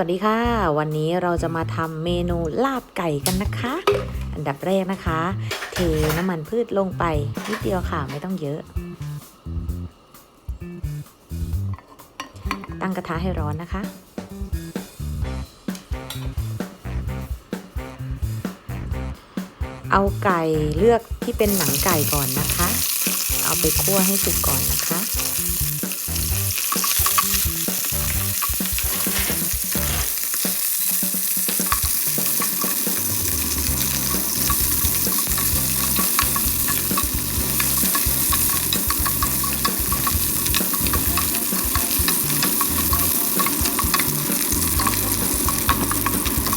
วัสดีค่ะ วันนี้เราจะมาทำเมนูลาบไก่กันนะคะ อันดับแรกนะคะ เทน้ำมันพืชลงไปนิดเดียวค่ะไม่ต้องเยอะ ตั้งกระทะให้ร้อนนะคะ เอาไก่เลือกที่เป็นหนังไก่ก่อนนะคะ เอาไปคั่วให้สุกก่อนนะคะ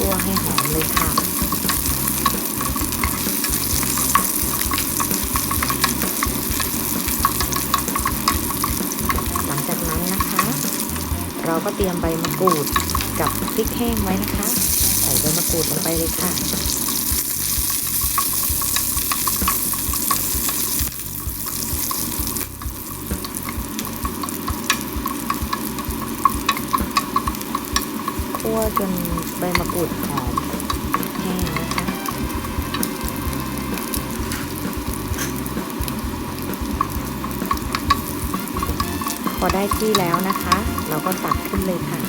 คั่วให้หอมเลยค่ะ หลังจากนั้นนะคะ เรา ก็เตรียมใบมะกรูดกับพริกแห้งไว้นะคะ ใส่ใบมะกรูดลงไปเลยค่ะ คั่วจนใบมะกรูดหอมแห้ง พอได้ที่แล้วนะคะ เราก็ตักขึ้นเลยค่ะ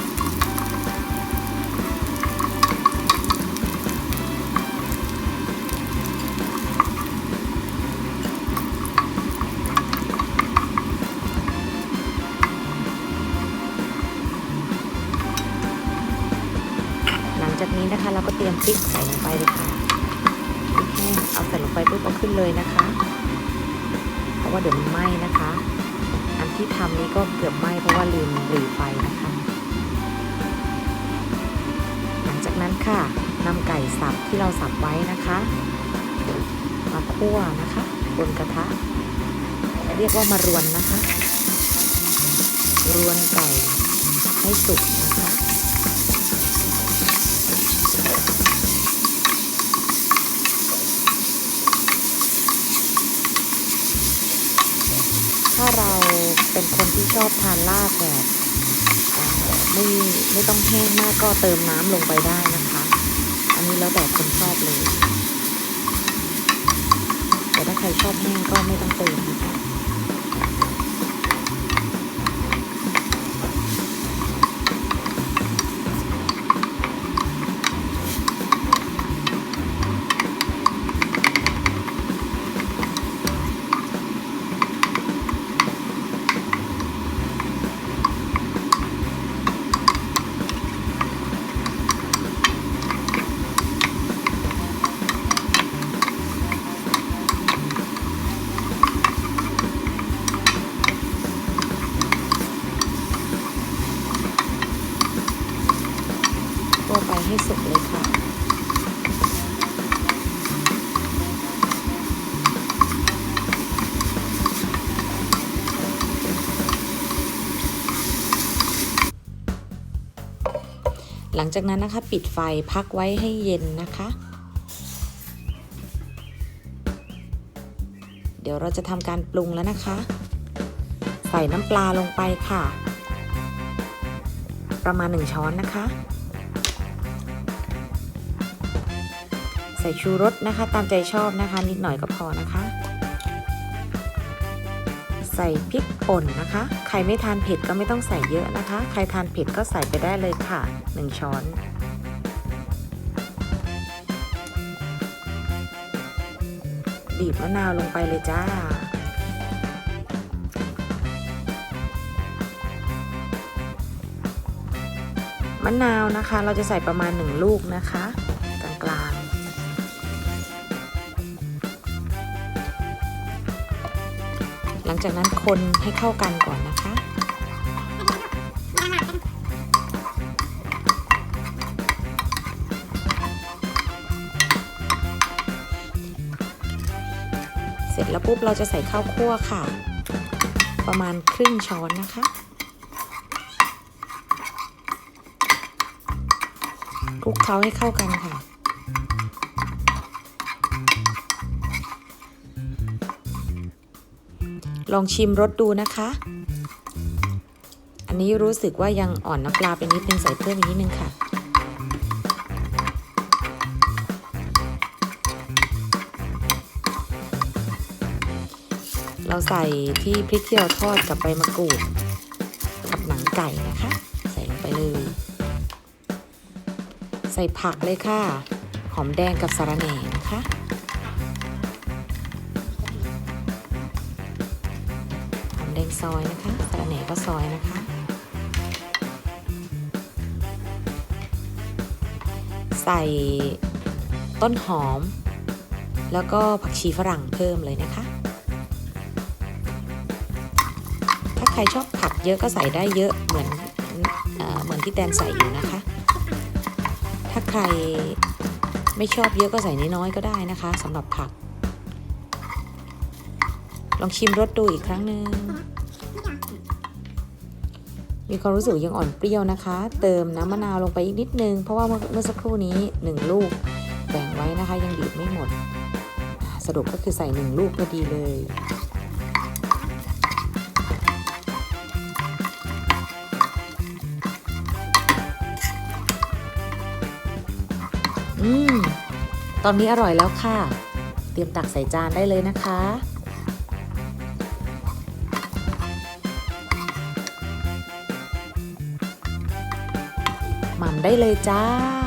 หลังจากนี้นะคะเราก็เตรียมพริกใส่ลงไปเลยค่ะพริกแห้งเอาใส่ลงไปปุ๊บเอาขึ้นเลยนะคะ เพราะว่าเดี๋ยวมันไหม้นะคะ ที่ทำนี้ก็เกือบไหม้เพราะว่าลืมหรือไฟนะคะ หลังจากนั้นค่ะนำไก่สับที่เราสับไว้นะคะ มาคั่วนะคะบนกระทะ เรียกว่ามารวนนะคะ รวนไก่ให้สุกนะคะ ถ้าเราเป็นคนที่ ชอบทานลาบแบบไม่ไม่ต้องแห้งมากก็เติมน้ำลงไปได้นะคะ อันนี้แล้วแต่คนชอบเลย แต่ถ้าใครชอบแห้งก็ไม่ต้องเติมนะคะ ลังจากนั้นนะคะปิดไฟพักไว้ให้เย็นนะคะ เดี๋ยวเราจะทำการปรุงแล้วนะคะ ใส่น้ำปลาลงไปค่ะ ประมาณ 1 ช้อนนะคะ ใส่ชูรสนะคะ ตามใจชอบนะคะ นิดหน่อยก็พอนะคะ ใส่พริกป่นนะคะ ใครไม่ทานเผ็ดก็ไม่ต้องใส่เยอะนะคะ ใครทานเผ็ดก็ใส่ไปได้เลยค่ะ 1 ช้อนบีบมะนาวลงไปเลยจ้า มะนาวนะคะ เราจะใส่ประมาณ 1 ลูกนะคะ ลังจากนั้นคนให้เข้ากันก่อนนะคะ เสร็จแล้วปุ๊บเราจะใส่ข้าวคั่วค่ะ ประมาณครึ่งช้อนนะคะคลุกเคล้าให้เข้ากันค่ะ ลองชิมรสดูนะคะ อันนี้รู้สึกว่ายังอ่อนน้ำปลาไปนิดนึงใส่เพิ่มอีกนิดนึงค่ะ เราใส่ที่พริกที่เราทอดกับใบมะกรูดกับหนังไก่นะคะ ใส่ลงไปเลย ใส่ผักเลยค่ะ หอมแดงกับสะระแหน่นะคะ ซอยนะคะสระแหน่ก็ซอยนะคะ ใส่ต้นหอม แล้วก็ผักชีฝรั่งเพิ่มเลยนะคะ ถ้าใครชอบผักเยอะก็ใส่ได้เยอะเหมือนเอเหมือนที่แตนใส่อยู่นะคะ ถ้าใครไม่ชอบเยอะก็ใส่น้อยๆก็ได้นะคะสำหรับผัก ลองชิมรสดูอีกครั้งหนึ่ง มีความรู้สึกยังอ่อนเปรี้ยวนะคะ เติมน้ำมะนาวลงไปอีกนิดนึง เพราะว่าเมื่อสักครู่นี้ 1 ลูกแบ่งไว้นะคะ ยังบีบไม่หมด สรุปก็คือใส่ 1 ลูกพอดีเลยอืม ตอนนี้อร่อยแล้วค่ะ เตรียมตักใส่จานได้เลยนะคะ มัมได้เลยจ้า